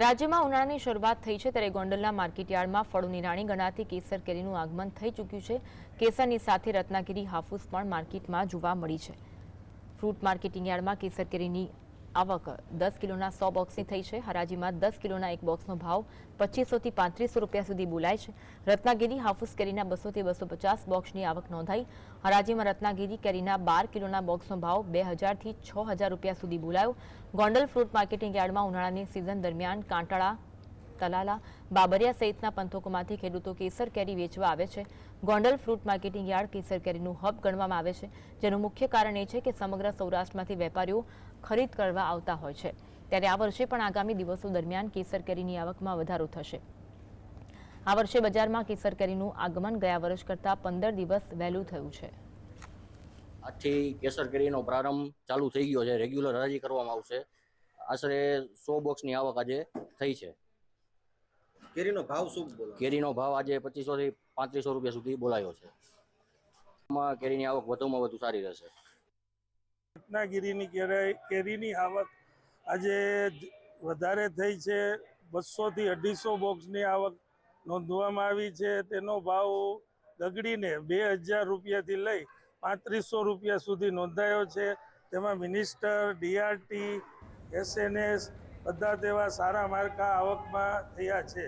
રાજ્યમાં ઉનાળાની શરૂઆત થઈ છે ત્યારે ગોંડલના માર્કેટયાર્ડમાં ફળોની રાણી ગણાતી કેસર કેરીનું આગમન થઈ ચૂક્યું છે. કેસરની સાથે રત્નાગીરી હાફૂસ પણ માર્કેટમાં જોવા મળી છે. ફ્રૂટ માર્કેટિંગ યાર્ડમાં કેસર કેરીની આવક દસ કિલોના સો બોક્સની થઈ છે. હરાજીમાં દસ કિલોના એક બોક્સનો ભાવ પચીસોથી પાંત્રીસો રૂપિયા સુધી બોલાય છે. રત્નાગીરી હાફૂસ કેરીના બસોથી બસો પચાસ બોક્સની આવક નોંધાઈ. હરાજીમાં રત્નાગીરી કેરીના બાર કિલોના બોક્સનો ભાવ બે હજારથી છ હજાર રૂપિયા સુધી બોલાયો. ગોંડલ ફ્રૂટ માર્કેટિંગ યાર્ડમાં ઉનાળાની સિઝન દરમિયાન કાંટાળા તલાલા બાબરિયા સહિતના પંથકોમાંથી ખેડૂતો કેસર કેરી વેચવા આવે છે. Gondal fruit marketing yard Kesar કેરીનું હબ ગણવામાં આવે છે, જેનું મુખ્ય કારણ એ છે કે સમગ્ર સૌરાષ્ટ્રમાંથી વેપારીઓ ખરીદ કરવા આવતા હોય છે. ત્યારે આ વર્ષે પણ આગામી દિવસો દરમિયાન કેસર કેરીની આવકમાં વધારો થશે. આ વર્ષે બજારમાં કેસર કેરીનું આગમન ગયા વર્ષ કરતાં પંદર દિવસ વહેલું થયું છે. આજથી કેસર કેરીનો પ્રારંભ ચાલુ થઈ ગયો છે. રેગ્યુલર હરાજી કરવામાં આવશે. આશરે સો બોક્સની આવક આજે થઈ છે. કેરીનો ભાવ શું બોલો? કેરીનો ભાવ આજે પચીસો થી પાંત્રીસો રૂપિયા સુધી બોલાયો છે. માં કેરીની આવક વધુમાં વધુ સારી રહેશે. રત્નાગીરીની કેરીની આવક આજે વધારે થઈ છે. બસોથી અઢીસો બોક્સની આવક નોંધવામાં આવી છે. તેનો ભાવ દગડીને બે હજાર રૂપિયાથી લઈ પાંત્રીસો રૂપિયા સુધી નોંધાયો છે. તેમાં મિનિસ્ટર ડીઆરટી એસએનએસ બધા તેવા સારા માર્કા આવકમાં થયા છે.